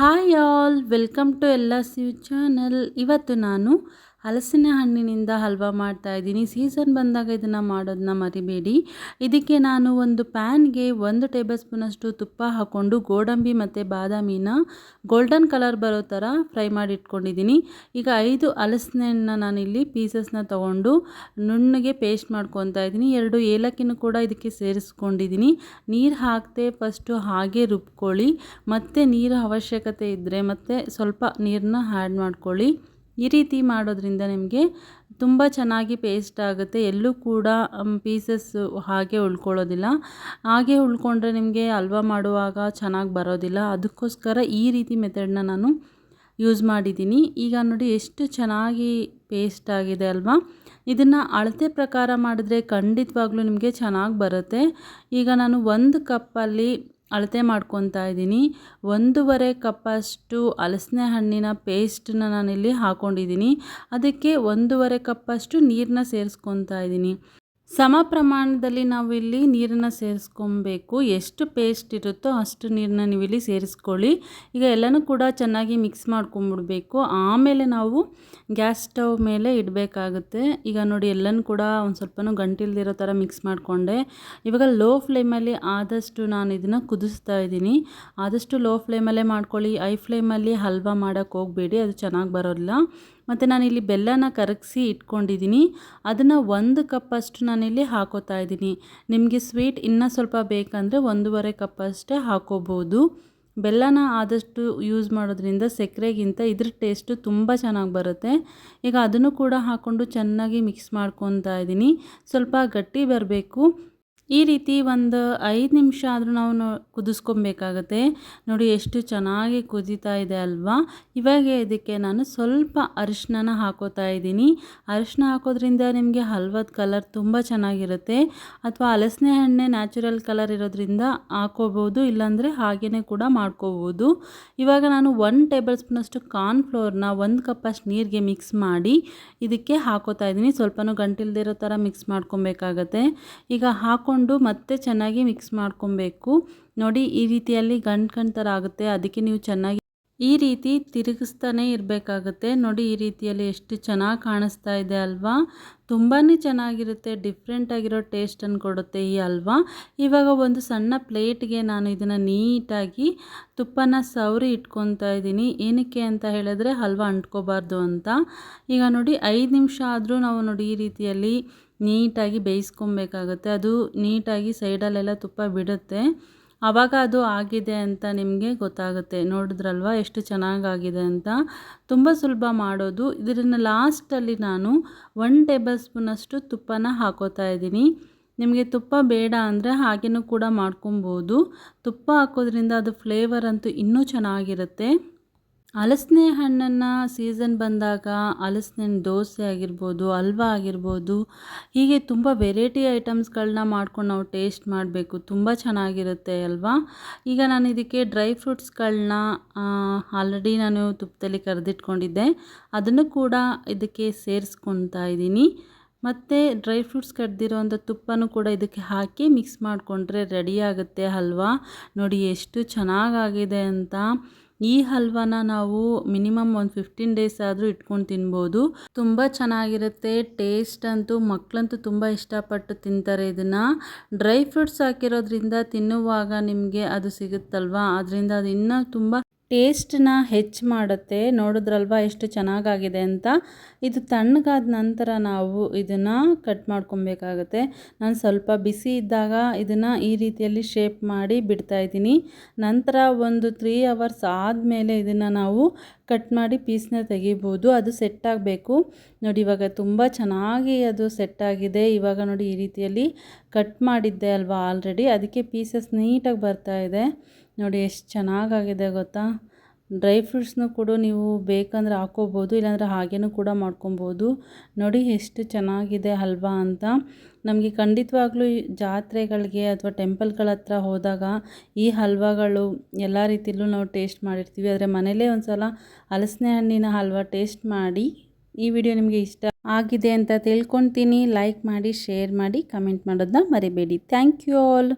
Hi all welcome to ಎಲ್ಲ ಸಿವ್ channel. ಇವತ್ತು ನಾನು ಹಲಸಿನ ಹಣ್ಣಿನಿಂದ ಹಲ್ವಾ ಮಾಡ್ತಾ ಇದ್ದೀನಿ. ಸೀಸನ್ ಬಂದಾಗ ಇದನ್ನು ಮಾಡೋದನ್ನ ಮರಿಬೇಡಿ. ಇದಕ್ಕೆ ನಾನು ಒಂದು ಪ್ಯಾನ್ಗೆ ಒಂದು ಟೇಬಲ್ ಸ್ಪೂನಷ್ಟು ತುಪ್ಪ ಹಾಕ್ಕೊಂಡು ಗೋಡಂಬಿ ಮತ್ತು ಬಾದಾಮಿನ ಗೋಲ್ಡನ್ ಕಲರ್ ಬರೋ ಥರ ಫ್ರೈ ಮಾಡಿ ಇಟ್ಕೊಂಡಿದ್ದೀನಿ. ಈಗ ಐದು ಹಲಸಿನ ಹಣ್ಣನ್ನ ನಾನಿಲ್ಲಿ ಪೀಸಸ್ನ ತೊಗೊಂಡು ನುಣ್ಣಗೆ ಪೇಸ್ಟ್ ಮಾಡ್ಕೊತಾ ಇದ್ದೀನಿ. ಎರಡು ಏಲಕ್ಕಿನೂ ಕೂಡ ಇದಕ್ಕೆ ಸೇರಿಸ್ಕೊಂಡಿದ್ದೀನಿ. ನೀರು ಹಾಕ್ತೆ ಫಸ್ಟು ಹಾಗೆ ರುಬ್ಕೊಳ್ಳಿ. ಮತ್ತು ನೀರು ಅವಶ್ಯಕತೆ ಇದ್ದರೆ ಮತ್ತು ಸ್ವಲ್ಪ ನೀರನ್ನ ಆ್ಯಡ್ ಮಾಡ್ಕೊಳ್ಳಿ. ಈ ರೀತಿ ಮಾಡೋದ್ರಿಂದ ನಿಮಗೆ ತುಂಬ ಚೆನ್ನಾಗಿ ಪೇಸ್ಟ್ ಆಗುತ್ತೆ. ಎಲ್ಲೂ ಕೂಡ ಪೀಸಸ್ ಹಾಗೆ ಉಳ್ಕೊಳ್ಳೋದಿಲ್ಲ. ಹಾಗೆ ಉಳ್ಕೊಂಡ್ರೆ ನಿಮಗೆ ಹಲ್ವ ಮಾಡುವಾಗ ಚೆನ್ನಾಗಿ ಬರೋದಿಲ್ಲ. ಅದಕ್ಕೋಸ್ಕರ ಈ ರೀತಿ ಮೆಥಡನ್ನ ನಾನು ಯೂಸ್ ಮಾಡಿದ್ದೀನಿ. ಈಗ ನೋಡಿ ಎಷ್ಟು ಚೆನ್ನಾಗಿ ಪೇಸ್ಟ್ ಆಗಿದೆ ಅಲ್ವಾ? ಇದನ್ನು ಅಳತೆ ಪ್ರಕಾರ ಮಾಡಿದ್ರೆ ಖಂಡಿತವಾಗ್ಲೂ ನಿಮಗೆ ಚೆನ್ನಾಗಿ ಬರುತ್ತೆ. ಈಗ ನಾನು ಒಂದು ಕಪ್ಪಲ್ಲಿ ಅಳತೆ ಮಾಡ್ಕೊತಾ ಇದ್ದೀನಿ. ಒಂದೂವರೆ ಕಪ್ಪಷ್ಟು ಹಲಸಿನ ಹಣ್ಣಿನ ಪೇಸ್ಟನ್ನ ನಾನಿಲ್ಲಿ ಹಾಕ್ಕೊಂಡಿದ್ದೀನಿ ಅದಕ್ಕೆ ಒಂದೂವರೆ ಕಪ್ಪಷ್ಟು ನೀರನ್ನ ಸೇರಿಸ್ಕೊತಾ ಇದ್ದೀನಿ. ಸಮ ಪ್ರಮಾಣದಲ್ಲಿ ನಾವು ಇಲ್ಲಿ ನೀರನ್ನು ಸೇರಿಸ್ಕೊಬೇಕು. ಎಷ್ಟು ಪೇಸ್ಟ್ ಇರುತ್ತೋ ಅಷ್ಟು ನೀರನ್ನ ನೀವು ಇಲ್ಲಿ ಸೇರಿಸ್ಕೊಳ್ಳಿ. ಈಗ ಎಲ್ಲನೂ ಕೂಡ ಚೆನ್ನಾಗಿ ಮಿಕ್ಸ್ ಮಾಡ್ಕೊಂಬಿಡ್ಬೇಕು. ಆಮೇಲೆ ನಾವು ಗ್ಯಾಸ್ ಸ್ಟವ್ ಮೇಲೆ ಇಡಬೇಕಾಗುತ್ತೆ. ಈಗ ನೋಡಿ ಎಲ್ಲನೂ ಕೂಡ ಒಂದು ಸ್ವಲ್ಪನೂ ಗಂಟಿಲ್ದಿರೋ ಥರ ಮಿಕ್ಸ್ ಮಾಡಿಕೊಂಡೆ. ಇವಾಗ ಲೋ ಫ್ಲೇಮಲ್ಲಿ ಆದಷ್ಟು ನಾನು ಇದನ್ನು ಕುದಿಸ್ತಾ ಇದ್ದೀನಿ. ಆದಷ್ಟು ಲೋ ಫ್ಲೇಮಲ್ಲೇ ಮಾಡ್ಕೊಳ್ಳಿ. ಐ ಫ್ಲೇಮಲ್ಲಿ ಹಲ್ವಾ ಮಾಡೋಕ್ಕೆ ಹೋಗಬೇಡಿ, ಅದು ಚೆನ್ನಾಗಿ ಬರೋಲ್ಲ ಮತ್ತು ನಾನಿಲ್ಲಿ ಬೆಲ್ಲನ ಕರಗಿಸಿ ಇಟ್ಕೊಂಡಿದ್ದೀನಿ. ಅದನ್ನು ಒಂದು ಕಪ್ಪಷ್ಟು ನಾನಿಲ್ಲಿ ಹಾಕೋತಾ ಇದ್ದೀನಿ. ನಿಮಗೆ ಸ್ವೀಟ್ ಇನ್ನೂ ಸ್ವಲ್ಪ ಬೇಕಂದರೆ ಒಂದೂವರೆ ಕಪ್ ಅಷ್ಟೇ ಹಾಕೋಬೋದು. ಬೆಲ್ಲನ ಆದಷ್ಟು ಯೂಸ್ ಮಾಡೋದ್ರಿಂದ ಸಕ್ಕರೆಗಿಂತ ಇದ್ರ ಟೇಸ್ಟು ತುಂಬ ಚೆನ್ನಾಗಿ ಬರುತ್ತೆ. ಈಗ ಅದನ್ನು ಕೂಡ ಹಾಕ್ಕೊಂಡು ಚೆನ್ನಾಗಿ ಮಿಕ್ಸ್ ಮಾಡ್ಕೊತಾ ಇದ್ದೀನಿ. ಸ್ವಲ್ಪ ಗಟ್ಟಿ ಬರಬೇಕು. ಈ ರೀತಿ ಒಂದು ಐದು ನಿಮಿಷ ಆದರೂ ನಾವು ಕುದಿಸ್ಕೊಬೇಕಾಗತ್ತೆ. ನೋಡಿ, ಎಷ್ಟು ಚೆನ್ನಾಗಿ ಕುದೀತಾ ಇದೆ ಅಲ್ವಾ? ಇವಾಗ ಇದಕ್ಕೆ ನಾನು ಸ್ವಲ್ಪ ಅರಿಶಿನ ಹಾಕೋತಾ ಇದ್ದೀನಿ. ಅರಿಶಿನ ಹಾಕೋದ್ರಿಂದ ನಿಮಗೆ ಹಲ್ವದ ಕಲರ್ ತುಂಬ ಚೆನ್ನಾಗಿರುತ್ತೆ. ಅಥವಾ ಹಲಸಿನ ಹಣ್ಣೆ ನ್ಯಾಚುರಲ್ ಕಲರ್ ಇರೋದ್ರಿಂದ ಹಾಕೋಬೋದು, ಇಲ್ಲಾಂದರೆ ಹಾಗೇ ಕೂಡ ಮಾಡ್ಕೋಬೋದು. ಇವಾಗ ನಾನು ಒನ್ ಟೇಬಲ್ ಸ್ಪೂನಷ್ಟು ಕಾರ್ನ್ಫ್ಲೋರ್ನ ಒಂದು ಕಪ್ಪಷ್ಟು ನೀರಿಗೆ ಮಿಕ್ಸ್ ಮಾಡಿ ಇದಕ್ಕೆ ಹಾಕೋತಾ ಇದ್ದೀನಿ. ಸ್ವಲ್ಪನೂ ಗಂಟಿಲ್ದಿರೋ ಥರ ಮಿಕ್ಸ್ ಮಾಡ್ಕೊಬೇಕಾಗತ್ತೆ. ಈಗ ಹಾಕೊಂಡು ಮತ್ತೆ ಚೆನ್ನಾಗಿ ಮಿಕ್ಸ್ ಮಾಡ್ಕೊಬೇಕು. ನೋಡಿ, ಈ ರೀತಿಯಲ್ಲಿ ಗಂಟು ಗಂಟು ಥರ ಆಗುತ್ತೆ. ಅದಕ್ಕೆ ನೀವು ಚೆನ್ನಾಗಿ ಈ ರೀತಿ ತಿರುಗಿಸ್ತಾನೆ ಇರಬೇಕಾಗುತ್ತೆ. ನೋಡಿ, ಈ ರೀತಿಯಲ್ಲಿ ಎಷ್ಟು ಚೆನ್ನಾಗಿ ಕಾಣಿಸ್ತಾ ಇದೆ ಅಲ್ವಾ? ತುಂಬಾ ಚೆನ್ನಾಗಿರುತ್ತೆ. ಡಿಫ್ರೆಂಟಾಗಿರೋ ಟೇಸ್ಟನ್ನು ಕೊಡುತ್ತೆ ಈ ಅಲ್ವಾ? ಇವಾಗ ಒಂದು ಸಣ್ಣ ಪ್ಲೇಟ್ಗೆ ನಾನು ಇದನ್ನು ನೀಟಾಗಿ ತುಪ್ಪನ ಸವರಿ ಇಟ್ಕೊತಾ ಇದ್ದೀನಿ. ಏನಕ್ಕೆ ಅಂತ ಹೇಳಿದ್ರೆ, ಹಲ್ವಾ ಅಂಟ್ಕೋಬಾರ್ದು ಅಂತ. ಈಗ ನೋಡಿ, ಐದು ನಿಮಿಷ ಆದರೂ ನಾವು ನೋಡಿ ಈ ರೀತಿಯಲ್ಲಿ ನೀಟಾಗಿ ಬೇಯಿಸ್ಕೊಬೇಕಾಗುತ್ತೆ. ಅದು ನೀಟಾಗಿ ಸೈಡಲ್ಲೆಲ್ಲ ತುಪ್ಪ ಬಿಡುತ್ತೆ. ಆವಾಗ ಅದು ಆಗಿದೆ ಅಂತ ನಿಮಗೆ ಗೊತ್ತಾಗುತ್ತೆ. ನೋಡಿದ್ರಲ್ವ? ಎಷ್ಟು ಚೆನ್ನಾಗಾಗಿದೆ ಅಂತ. ತುಂಬ ಸುಲಭ ಮಾಡೋದು. ಇದರಿಂದ ಲಾಸ್ಟಲ್ಲಿ ನಾನು ಒನ್ ಟೇಬಲ್ ಸ್ಪೂನಷ್ಟು ತುಪ್ಪನ ಹಾಕೋತಾ ಇದ್ದೀನಿ. ನಿಮಗೆ ತುಪ್ಪ ಬೇಡ ಅಂದರೆ ಹಾಗೇನೂ ಕೂಡ ಮಾಡ್ಕೊಬೋದು. ತುಪ್ಪ ಹಾಕೋದ್ರಿಂದ ಅದು ಫ್ಲೇವರ್ ಅಂತೂ ಇನ್ನೂ ಚೆನ್ನಾಗಿರುತ್ತೆ. ಹಲಸಿನ ಹಣ್ಣನ್ನು ಸೀಸನ್ ಬಂದಾಗ ಹಲಸಿನ ದೋಸೆ ಆಗಿರ್ಬೋದು ಹಲ್ವಾ ಆಗಿರ್ಬೋದು, ಹೀಗೆ ತುಂಬ ವೆರೈಟಿ ಐಟಮ್ಸ್ಗಳನ್ನ ಮಾಡ್ಕೊಂಡು ನಾವು ಟೇಸ್ಟ್ ಮಾಡಬೇಕು. ತುಂಬ ಚೆನ್ನಾಗಿರುತ್ತೆ ಅಲ್ವಾ? ಈಗ ನಾನು ಇದಕ್ಕೆ ಡ್ರೈ ಫ್ರೂಟ್ಸ್ಗಳನ್ನ ಆಲ್ರೆಡಿ ನಾನು ತುಪ್ಪದಲ್ಲಿ ಕರೆದಿಟ್ಕೊಂಡಿದ್ದೆ. ಅದನ್ನು ಕೂಡ ಇದಕ್ಕೆ ಸೇರಿಸ್ಕೊತಾ ಇದ್ದೀನಿ. ಮತ್ತು ಡ್ರೈ ಫ್ರೂಟ್ಸ್ ಕಡ್ದಿರೋಂಥ ತುಪ್ಪನೂ ಕೂಡ ಇದಕ್ಕೆ ಹಾಕಿ ಮಿಕ್ಸ್ ಮಾಡಿಕೊಂಡ್ರೆ ರೆಡಿ ಆಗುತ್ತೆ ಹಲ್ವಾ ನೋಡಿ ಎಷ್ಟು ಚೆನ್ನಾಗಾಗಿದೆ ಅಂತ. ಈ ಹಲ್ವಾನ ನಾವು ಮಿನಿಮಮ್ ಒಂದು ಫಿಫ್ಟೀನ್ ಡೇಸ್ ಆದರೂ ಇಟ್ಕೊಂಡು ತಿನ್ಬೋದು. ತುಂಬ ಚೆನ್ನಾಗಿರುತ್ತೆ. ಟೇಸ್ಟ್ ಅಂತೂ ಮಕ್ಕಳಂತೂ ತುಂಬ ಇಷ್ಟಪಟ್ಟು ತಿಂತಾರೆ ಇದನ್ನು. ಡ್ರೈ ಫ್ರೂಟ್ಸ್ ಹಾಕಿರೋದ್ರಿಂದ ತಿನ್ನುವಾಗ ನಿಮಗೆ ಅದು ಸಿಗುತ್ತಲ್ವಾ? ಅದರಿಂದ ಅದು ಇನ್ನೂ ತುಂಬ ಟೇಸ್ಟನ್ನ ಹೆಚ್ಚು ಮಾಡುತ್ತೆ. ನೋಡಿದ್ರಲ್ವ ಎಷ್ಟು ಚೆನ್ನಾಗಾಗಿದೆ ಅಂತ. ಇದು ತಣ್ಣಗಾದ ನಂತರ ನಾವು ಇದನ್ನು ಕಟ್ ಮಾಡ್ಕೊಬೇಕಾಗುತ್ತೆ. ನಾನು ಸ್ವಲ್ಪ ಬಿಸಿ ಇದ್ದಾಗ ಇದನ್ನು ಈ ರೀತಿಯಲ್ಲಿ ಶೇಪ್ ಮಾಡಿ ಬಿಡ್ತಾ ಇದ್ದೀನಿ. ನಂತರ ಒಂದು ತ್ರೀ ಅವರ್ಸ್ ಆದಮೇಲೆ ಇದನ್ನು ನಾವು ಕಟ್ ಮಾಡಿ ಪೀಸ್ನ ತೆಗಿಬೋದು. ಅದು ಸೆಟ್ ಆಗಬೇಕು. ನೋಡಿ ಇವಾಗ ತುಂಬ ಚೆನ್ನಾಗಿ ಅದು ಸೆಟ್ ಆಗಿದೆ. ಇವಾಗ ನೋಡಿ ಈ ರೀತಿಯಲ್ಲಿ ಕಟ್ ಮಾಡಿದ್ದೆ ಅಲ್ವಾ ಆಲ್ರೆಡಿ ಅದಕ್ಕೆ ಪೀಸಸ್ ನೀಟಾಗಿ ಬರ್ತಾ ಇದೆ. ನೋಡಿ ಎಷ್ಟು ಚೆನ್ನಾಗಾಗಿದೆ ಗೊತ್ತಾ? ಡ್ರೈ ಫ್ರೂಟ್ಸ್ನು ಕೂಡ ನೀವು ಬೇಕಂದ್ರೆ ಹಾಕ್ಕೋಬೋದು ಇಲ್ಲಾಂದರೆ ಹಾಗೇನೂ ಕೂಡ ಮಾಡ್ಕೊಬೋದು. ನೋಡಿ ಎಷ್ಟು ಚೆನ್ನಾಗಿದೆ ಹಲ್ವಾ ಅಂತ. ನಮಗೆ ಖಂಡಿತವಾಗ್ಲೂ ಜಾತ್ರೆಗಳಿಗೆ ಅಥವಾ ಟೆಂಪಲ್ಗಳ ಹತ್ರ ಹೋದಾಗ ಈ ಹಲ್ವಾಗಳು ಎಲ್ಲ ರೀತಿಯಲ್ಲೂ ನಾವು ಟೇಸ್ಟ್ ಮಾಡಿರ್ತೀವಿ. ಆದರೆ ಮನೇಲೇ ಒಂದು ಸಲ ಹಲಸಿನ ಹಣ್ಣಿನ ಹಲ್ವಾ ಟೇಸ್ಟ್ ಮಾಡಿ ಈ ವಿಡಿಯೋ ನಿಮಗೆ ಇಷ್ಟ ಆಗಿದೆ ಅಂತ ತಿಳ್ಕೊತೀನಿ ಲೈಕ್ ಮಾಡಿ, ಶೇರ್ ಮಾಡಿ, ಕಮೆಂಟ್ ಮಾಡೋದನ್ನ ಮರಿಬೇಡಿ. Thank you all.